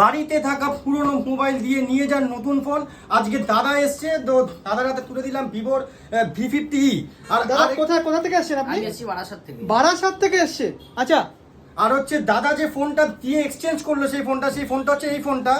বাড়িতে থাকা পুরনো মোবাইল দিয়ে নিয়ে যান নতুন ফোন। আজকে দাদা এসছে তো দাদার হাতে তুলে দিলাম ভিভোর ভি ফিফটি আর দাদা কোথায় কোথা থেকে আসছেন আপনি? আমি এসেছি বারাসাত থেকে। বারাসাত থেকে এসছে? আচ্ছা। আর হচ্ছে দাদা যে ফোনটা দিয়ে এক্সচেঞ্জ করল সেই ফোনটা সেই ফোনটা হচ্ছে এই ফোনটা।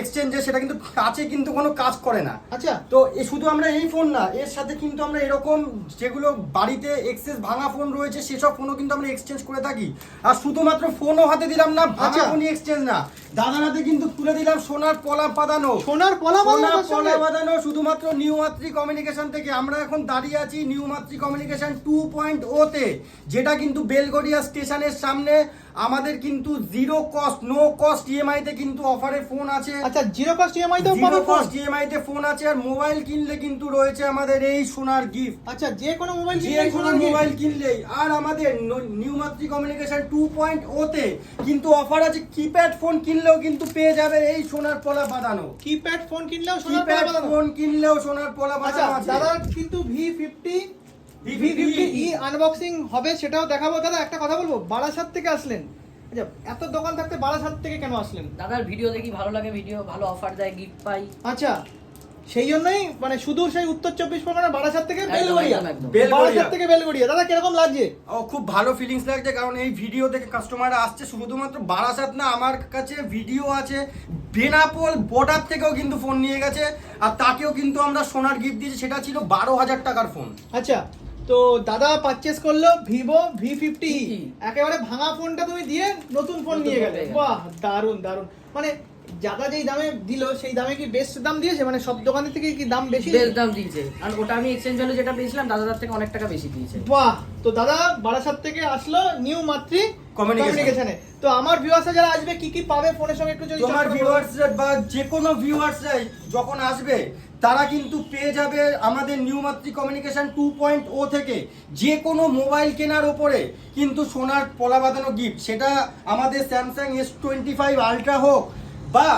এক্সচেঞ্জে সেটা কিন্তু কাছে কিন্তু কোনো কাজ করে না। আচ্ছা। তো শুধু আমরা এই ফোন না এর সাথে কিন্তু আমরা এরকম যেগুলো বাড়িতে এক্সেস ভাঙা ফোন রয়েছে সেসব ফোনও কিন্তু আমরা এক্সচেঞ্জ করে থাকি। আর শুধুমাত্র ফোনও হাতে দিলাম না ভাঙা আচ্ছা। ফোনই এক্সচেঞ্জ না। দাদার হাতে কিন্তু তুলে দিলাম সোনার পলা পাদানো সোনার পলা সোনার পলা বাঁধানো শুধুমাত্র নিউ মাতৃ কমিউনিকেশন থেকে। আমরা এখন দাঁড়িয়ে আছি new Matri communication two point ওতে যেটা কিন্তু বেলগড়িয়া স্টেশনের সামনে। আমাদের কিন্তু zero cost no cost EMI তে কিন্তু অফারে ফোন আছে। আচ্ছা zero cost EMI zero cost EMI তে ফোন আছে আর মোবাইল কিনলে কিন্তু রয়েছে আমাদের এই সোনার গিফট আচ্ছা যে কোনো মোবাইল যে কোনো মোবাইল কিনলেই। আর আমাদের new Matri communication two point ওতে কিন্তু অফার আছে কিপ্যাড ফোন কিনলেও কিন্তু পেয়ে যাবে এই সোনার পলা বাঁধানো। কিপ্যাড ফোন কিনলেও সোনার পলা বাঁধানো। ফোন কিনলেও সোনার পলা বাঁধানো আছে। দাদা কিন্তু V fifty V V50 fifty ই আনবক্সিং হবে সেটাও দেখাবো। দাদা একটা কথা বলব? বারাসাত থেকে আসলেন। আচ্ছা এত দোকান থাকতে বারাসাত থেকে কেন আসলেন? দাদার ভিডিও দেখি ভালো লাগে ভিডিও ভালো অফার দেয় গিফট পাই। আচ্ছা সেই জন্যই মানে শুধু সেই উত্তর চব্বিশ পরগনা বারাসাত থেকে বেলগড়িয়া। একদম, একদম। বেলগড়িয়া। বারাসাত থেকে বেলগড়িয়া। দাদা কীরকম লাগছে? ও খুব ভালো ফিলিংস লাগছে কারণ এই ভিডিও দেখে কাস্টমাররা আসছে শুধুমাত্র বারাসাত না আমার কাছে ভিডিও আছে বেনাপোল বর্ডার থেকেও কিন্তু ফোন নিয়ে গেছে আর তাকেও কিন্তু আমরা সোনার গিফট দিয়েছি সেটা ছিল বারো হাজার টাকার ফোন আচ্ছা তো দাদা পারচেস করল ভিভো ভি ফিফটি একেবারে ভাঙা ফোনটা তুমি দিয়ে নতুন ফোন নিয়ে গেলে। বাহ দারুণ দারুণ মানে দাদা যেই দামে দিল সেই দামে কি বেস্ট দাম দিয়েছে? মানে সব দোকানের থেকে কি দাম বেশি? বেস্ট দাম দিয়েছে। আর ওটা আমি এক্সচেঞ্জ ভ্যালু যেটা পেয়েছিলাম দাদার থেকে অনেক টাকা বেশি দিয়েছে। বাহ তো দাদা বারাসাত থেকে আসলো নিউ মাতৃ। Communication. কমিউনিকেশনে তো আমার ভিউয়ার্সরা যারা আসবে কি কি পাবে ফোনের সঙ্গে একটু যদি তোমার ছোট্ট ভিউয়ার্স বা যে কোনো ভিউয়ার্সরাই যখন আসবে তারা কিন্তু পেয়ে যাবে আমাদের new Matri communication two point ও থেকে। যে কোনো মোবাইল কেনার ওপরে কিন্তু সোনার পলা বাঁধানো গিফট সেটা আমাদের Samsung S twenty five ultra হোক বা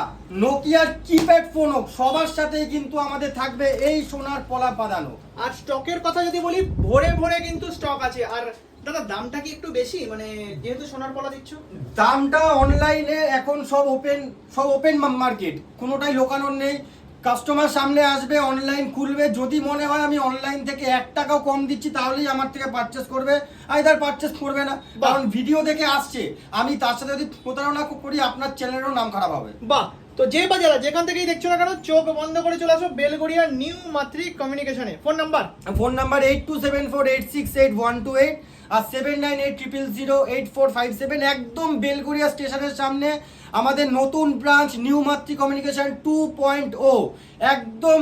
নোকিয়ার কিপ্যাড ফোন হোক সবার সাথেই কিন্তু আমাদের থাকবে এই সোনার পলা বাঁধানো। আর স্টকের কথা যদি বলি ভোরে ভোরে কিন্তু স্টক আছে। আর দাদা দামটা কি একটু বেশি? মানে যেহেতু সোনার পলা দিচ্ছ। দামটা অনলাইনে এখন সব ওপেন সব ওপেন মার্কেট কোনোটাই লোকানোর নেই। কাস্টমার সামনে আসবে অনলাইন খুলবে। যদি মনে হয় আমি অনলাইন থেকে এক টাকাও কম দিচ্ছি তাহলেই আমার থেকে পারচেস করবে। আইদার পারচেস করবে না। কারণ ভিডিও দেখে আসছে। আমি তার সাথে যদি প্রতারণা করি আপনার চ্যানেলেরও নাম খারাপ হবে। বাহ। তো যে বা যারা যেখান থেকেই দেখছ না কেন চোখ বন্ধ করে চলে আসো Belgharia new Matri কমিউনিকেশনে phone number phone number eight two seven four eight six eight one two eight আর seven nine eight triple zero eight four five seven একদম বেলগুড়িয়া স্টেশনের সামনে আমাদের নতুন branch new Matri communication two point O একদম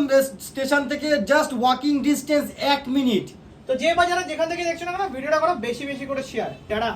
station থেকে just walking distance এক minute. তো যে বাজারে যেখান থেকে দেখছ না ভিডিওটা করো, বেশি বেশি করে শেয়ার টাটা।